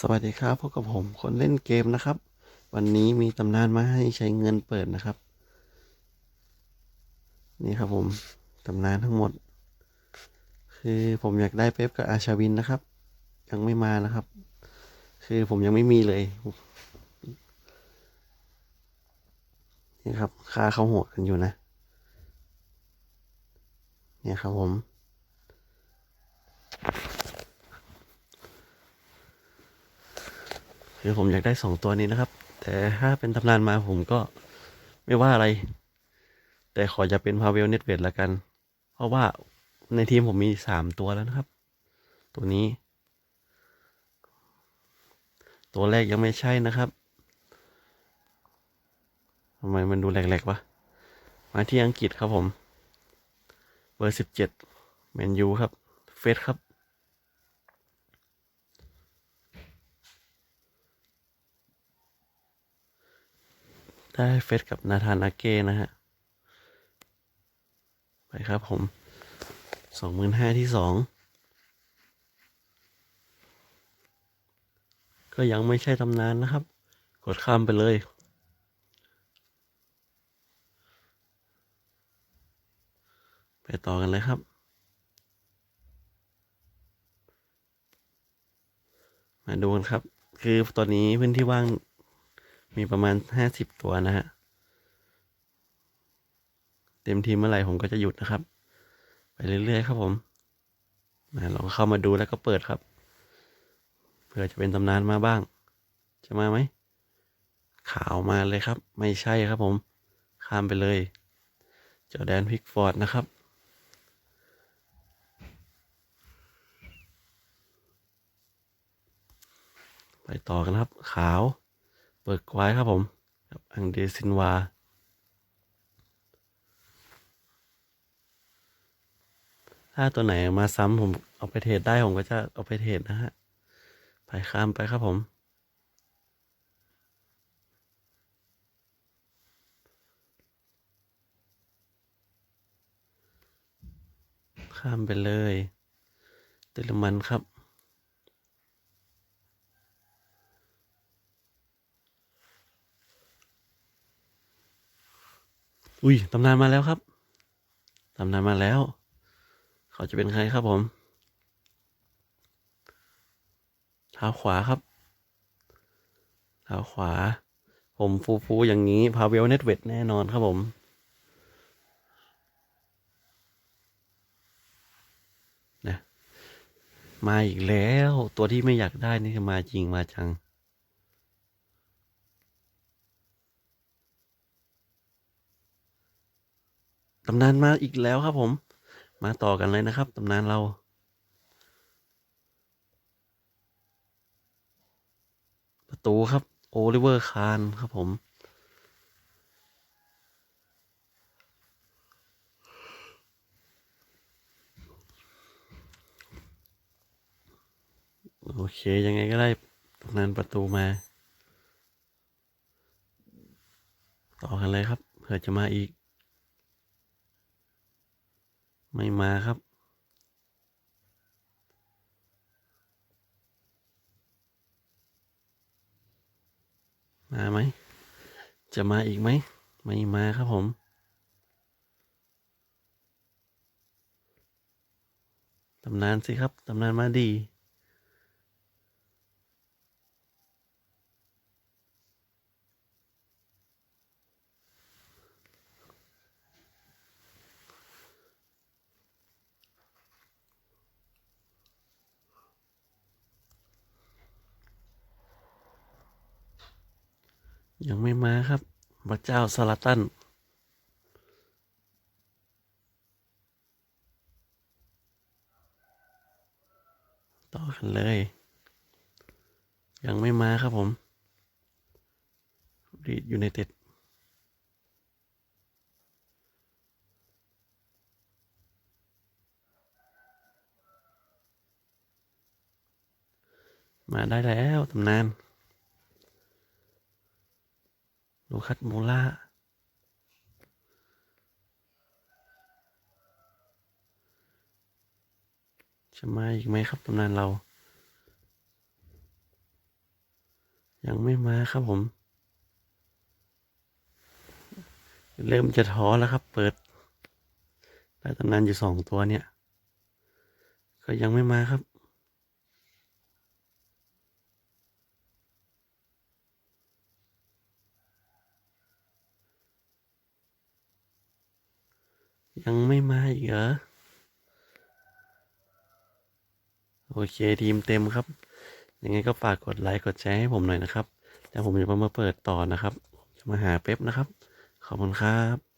สวัสดีครับพบกับผมคนเล่นเกมนะครับ วันนี้มีตำนานมาให้ใช้เงินเปิดนะครับ นี่ครับผมตำนานทั้งหมด คือผมอยากได้เป๊ปกับอาชาวินนะครับ ยังไม่มานะครับ คือผมยังไม่มีเลย นี่ครับค่าเขาโหดกันอยู่นะ เนี่ยครับผม คือผมอยากได้สองตัวนี้นะครับ แต่ถ้าเป็นตำนานมาผมก็ไม่ว่าอะไร แต่ขอจะเป็นพาเวลเน็ตเวทละกัน เพราะว่าในทีมผมมีสามตัวแล้วนะครับ ตัวนี้ ตัวแรกยังไม่ใช่นะครับทำไมมันดูแหลกๆวะ มาที่อังกฤษครับผม เบอร์สิบเจ็ดแมนยูครับ เฟสครับ ได้เฟสกับนาธานอาเก้นะฮะ ไปครับผมสองหมื่นห้าที่สองก็ยังไม่ใช่ตำนานนะครับ กดข้ามไปเลย ไปต่อกันเลยครับ มาดูกันครับ คือตอนนี้พื้นที่ว่าง มีประมาณห้าสิบตัวนะฮะ เต็มทีเมื่อไหร่ผมก็จะหยุดนะครับ ไปเรื่อยๆครับผมมาลองเข้ามาดูแล้วก็เปิดครับเพื่อจะเป็นตำนานมาบ้าง จะมาไหม ขาวมาเลยครับ ไม่ใช่ครับผม ข้ามไปเลยจอแดนพิกฟอร์ดนะครับไปต่อกันครับ ขาว เปิดไว้ครับผมกับอังเดซินวาถ้าตัวไหนมาซ้ำผมเอาไปเทรดได้ผมก็จะเอาไปเทรดนะฮะ ไปข้ามไปครับผม ข้ามไปเลยเตลมันครับ อุ้ยตำนานมาแล้วครับตำนานมาแล้ว เขาจะเป็นใครครับผม เท้าขวาครับ เท้าขวา ผมฟูฟูๆอย่างนี้ พาเวลเน็ตเวทแน่นอนครับผมนะมาอีกแล้ว ตัวที่ไม่อยากได้นี่คือมาจริงมาจัง ตำนานมาอีกแล้วครับผม มาต่อกันเลยนะครับตำนานเรา ประตูครับโอลิเวอร์คานครับผม โอเค ยังไงก็ได้ตำนานประตูมา ต่อกันเลยครับเผื่อจะมาอีก ไม่มาครับ มาไหม จะมาอีกไหม ไม่มาครับผมตำนานสิครับ ตำนานมาดี ยังไม่มาครับพระเจ้าสลัตันต่อกันเลย ยังไม่มาครับผมรีดยูไนเต็ดมาได้แล้วตำนาน ลูคัสโมล่าจะมาอีกไหมครับตำนานเรา ยังไม่มาครับผม เริ่มจะท้อแล้วครับ เปิดได้ตำนานอยู่สองตัวเนี่ย ก็ยังไม่มาครับ ยังไม่มาอีกเหรอ โอเคทีมเต็มครับ ยังไงก็ฝากกดไลค์กดแชร์ให้ผมหน่อยนะครับ แล้วผมจะมาเปิดต่อนะครับ จะมาหาเป๊ปนะครับ ขอบคุณครับ